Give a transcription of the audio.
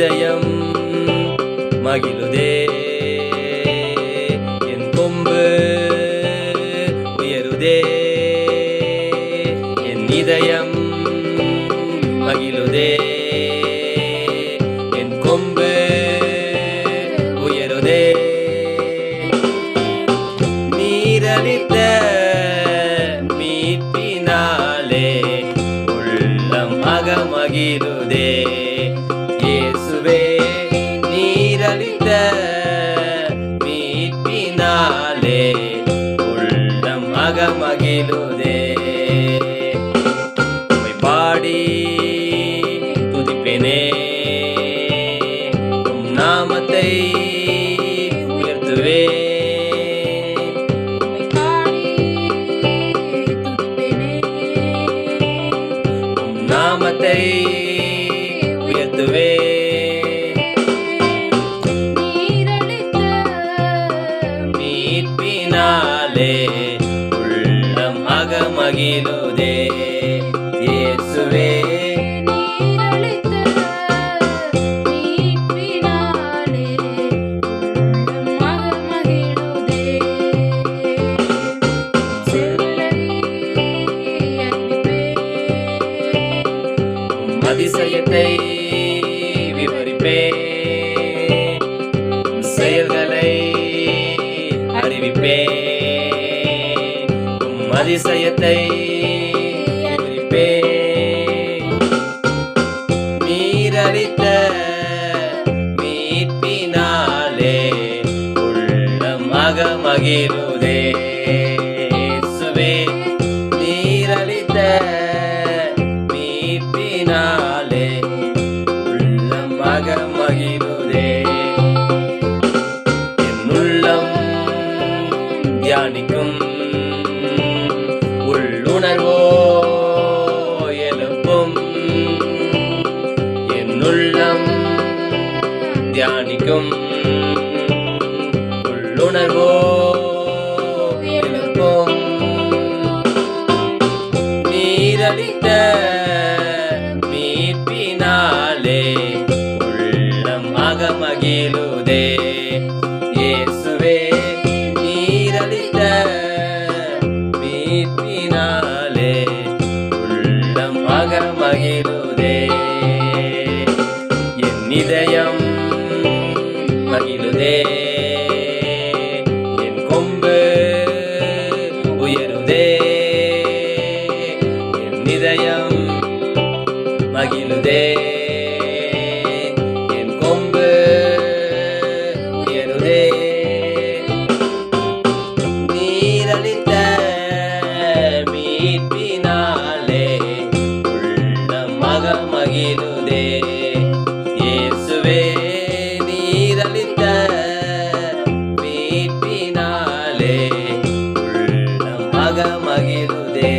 இதயம் மகிழுதே. என் கொம்பு உயருதே. என் இதயம் மகிழுதே. என் கொம்பு உயருதே. நீரளித்த மீட்பினாலே உள்ளம் அகமகிழுதே. மீட்பினாலே உள்ளம் அகமகிழுதே உம்மை பாடி துதிப்பேனே. உம் நாமத்தை உயர்த்துவே. உம் நாமத்தை உயர்த்துவே. அகமகிழுதே இயேசுவே உம் அதிசயத்தை விவரிப்பே நீரளித்த மீட்பினாலே உள்ளம் அகமகிழுதே இயேசுவே நீரளித்த மீட்பினாலே உள்ளம் அகமகிழுதே என் உள்ளம் தியானிக்கும் என் தியானிக்கும் உள்ளுணர்வோ எழுப்போம் நீரடித்த மீட்பினாலே உள்ளம் அகமகிழுதே. இயேசுவே நீரளித்த மீட்பினாலே உள்ளம் மகிழுதே. என் கொம்பு உயருதே. என் இதயம் மகிழுதே. ಮಗಿರುದೇ